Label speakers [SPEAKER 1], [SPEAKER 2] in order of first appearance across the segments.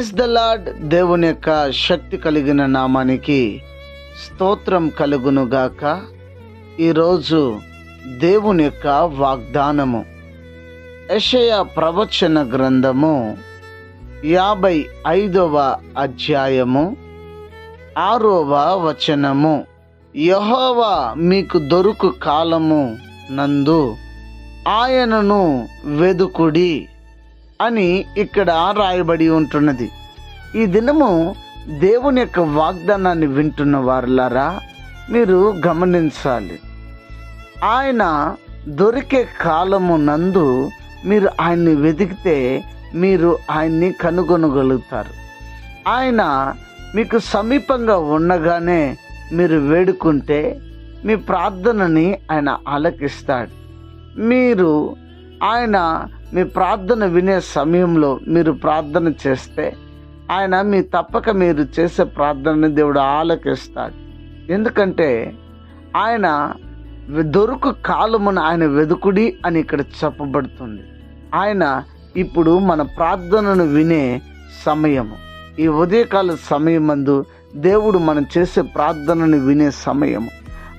[SPEAKER 1] Praise the lord దేవుని యొక్క శక్తి కలిగిన నామానికి స్తోత్రం కలుగును గాక. ఈరోజు దేవుని యొక్క వాగ్దానము. యషయ ప్రవచన గ్రంథము యాభై ఐదవ అధ్యాయము ఆరవ వచనము. యహోవా మీకు దొరుకు కాలము నందు ఆయనను వెదుకుడి. అని ఇక్కడ రాయబడి ఉంటున్నది. ఈ దినము దేవుని యొక్క వాగ్దానాన్ని వింటున్న వారులారా మీరు గమనించాలి. ఆయన దొరికే కాలము నందు మీరు ఆయన్ని వెతికితే మీరు ఆయన్ని కనుగొనగలుగుతారు. ఆయన మీకు సమీపంగా ఉండగానే మీరు వేడుకుంటే మీ ప్రార్థనని ఆయన ఆలకిస్తాడు. మీరు ఆయన మీ ప్రార్థన వినే సమయంలో మీరు ప్రార్థన చేస్తే ఆయన మీ తప్పక మీరు చేసే ప్రార్థనని దేవుడు ఆలకిస్తాడు. ఎందుకంటే ఆయన దొరుకు కాలమును ఆయన వెదుకుడి అని ఇక్కడ చెప్పబడుతుంది. ఆయన ఇప్పుడు మన ప్రార్థనను వినే సమయము. ఈ ఉదయకాల సమయమందు దేవుడు మనం చేసే ప్రార్థనను వినే సమయము.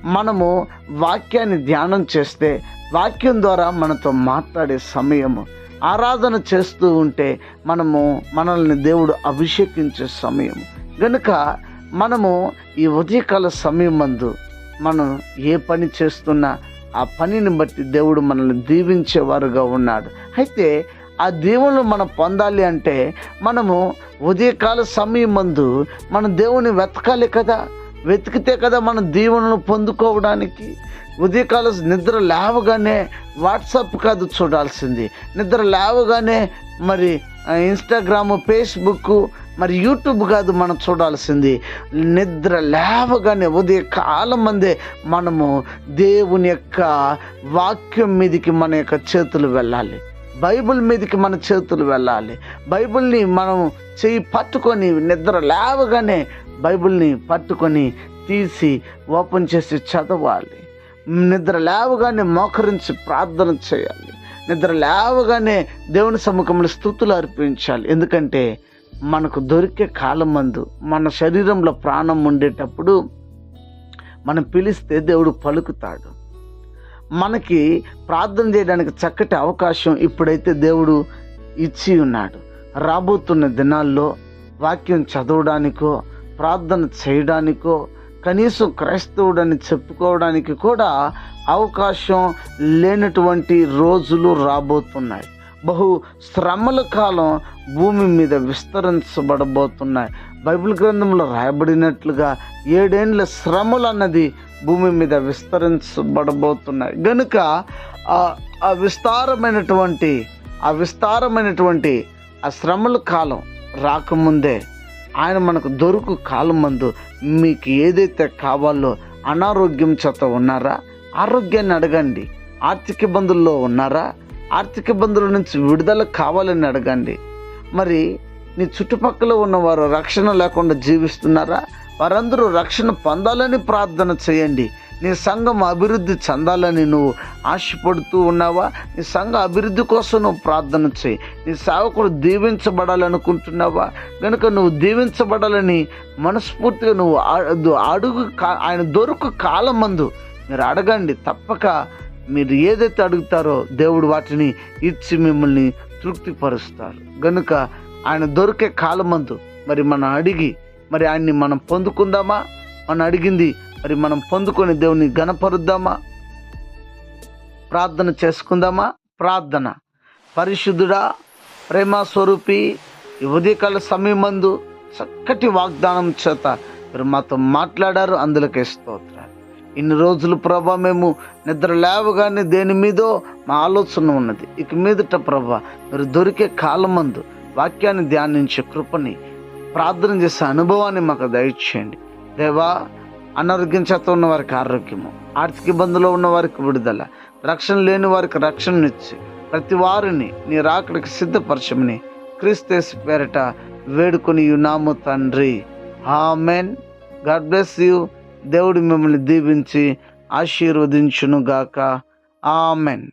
[SPEAKER 1] మనము వాక్యాన్ని ధ్యానం చేస్తే వాక్యం ద్వారా మనతో మాట్లాడే సమయము ఆరాధన చేస్తూ ఉంటే మనము మనల్ని దేవుడు అభిషేకించే సమయము. గనుక మనము ఈ ఉదయకాల సమయం మందు మనం ఏ పని చేస్తున్నా ఆ పనిని బట్టి దేవుడు మనల్ని దీవించేవారుగా ఉన్నాడు. అయితే ఆ దేవుళ్ళు మనం పొందాలి అంటే మనము ఉదయకాల సమయం మందు మన దేవుని వెతకాలి కదా. వెతికితే కదా మనం దీవెనలు పొందుకోవడానికి. ఉదయకాల నిద్ర లేవగానే వాట్సాప్ కాదు చూడాల్సింది. నిద్ర లేవగానే మరి ఇన్స్టాగ్రామ్ ఫేస్బుక్ మరి యూట్యూబ్ కాదు మనం చూడాల్సింది. నిద్ర లేవగానే ఉదయ కాలం మందే మనము దేవుని యొక్క వాక్యం మీదకి మన యొక్క చేతులు వెళ్ళాలి. బైబిల్ మీదకి మన చేతులు వెళ్ళాలి. బైబిల్ని మనం చేయి పట్టుకొని నిద్ర లేవగానే బైబిల్ని పట్టుకొని తీసి ఓపెన్ చేసి చదవాలి. నిద్ర లేవగానే మోకరించి ప్రార్థన చేయాలి. నిద్ర లేవగానే దేవుని సముఖంలో స్థుతులు అర్పించాలి. ఎందుకంటే మనకు దొరికే కాలం మందు మన శరీరంలో ప్రాణం ఉండేటప్పుడు మనం పిలిస్తే దేవుడు పలుకుతాడు. మనకి ప్రార్థన చేయడానికి చక్కటి అవకాశం ఇప్పుడైతే దేవుడు ఇచ్చి ఉన్నాడు. రాబోతున్న దినాల్లో వాక్యం చదవడానికో ప్రార్థన చేయడానికో కనీసం క్రైస్తవుడని చెప్పుకోవడానికి కూడా అవకాశం లేనటువంటి రోజులు రాబోతున్నాయి. బహు శ్రమల కాలం భూమి మీద విస్తరించబడబోతున్నాయి. బైబిల్ గ్రంథంలో రాయబడినట్లుగా ఏడేండ్ల శ్రమలు అన్నది భూమి మీద విస్తరించబడబోతున్నాయి. గనుక ఆ విస్తారమైనటువంటి ఆ విస్తారమైనటువంటి ఆ శ్రమల కాలం రాకముందే ఆయన మనకు దొరుకు కాలం మందు మీకు ఏదైతే కావాలో అనారోగ్యం చేత ఉన్నారా? ఆరోగ్యాన్ని అడగండి. ఆర్థిక ఇబ్బందుల్లో ఉన్నారా? ఆర్థిక ఇబ్బందుల నుంచి విడుదల కావాలని అడగండి. మరి నీ చుట్టుపక్కల ఉన్నవారు రక్షణ లేకుండా జీవిస్తున్నారా? వారందరూ రక్షణ పొందాలని ప్రార్థన చేయండి. నీ సంఘం అభివృద్ధి చెందాలని నువ్వు ఆశపడుతూ ఉన్నావా? నీ సంఘ అభివృద్ధి కోసం నువ్వు ప్రార్థన చేయి. నీ సేవకుడు దీవించబడాలనుకుంటున్నావా? కనుక నువ్వు దీవించబడాలని మనస్ఫూర్తిగా నువ్వు అడుగు ఆయన దొరుకు కాలం మందు మీరు అడగండి. తప్పక మీరు ఏదైతే అడుగుతారో దేవుడు వాటిని ఇచ్చి మిమ్మల్ని తృప్తిపరుస్తారు. గనుక ఆయన దొరికే కాలమందు మరి మనం అడిగి మరి ఆయన్ని మనం పొందుకుందామా? మనం అడిగింది మరి మనం పొందుకొని దేవుని గణపరుద్దామా? ప్రార్థన చేసుకుందామా? ప్రార్థన. పరిశుద్ధుడా ప్రేమ స్వరూపి ఉదయకాల సమయమందు చక్కటి వాగ్దానం చేత మీరు మాతో మాట్లాడారు. అందులోకే స్తోత్రాలు. ఇన్ని రోజులు ప్రభా మేము నిద్ర లేవగానే దేని మీదో మా ఆలోచన ఉన్నది. ఇక మీదట ప్రభా మీరు దొరికే కాలమందు వాక్యాన్ని ధ్యానించే కృపని ప్రార్థన చేసే అనుభవాన్ని మాకు దయచేయండి. దేవా అనారోగ్యం చేత ఉన్న వారికి ఆరోగ్యము ఆర్థిక ఇబ్బందులో ఉన్న వారికి విడుదల రక్షణ లేని వారికి రక్షణనిచ్చి ప్రతి వారిని నీ రాకడికి సిద్ధపరచమని క్రీస్తేసి పేరట వేడుకొని నాము తండ్రి. ఆమెన్. God bless you. దేవుడు మిమ్మల్ని దీవించి ఆశీర్వదించునుగాక. ఆమెన్.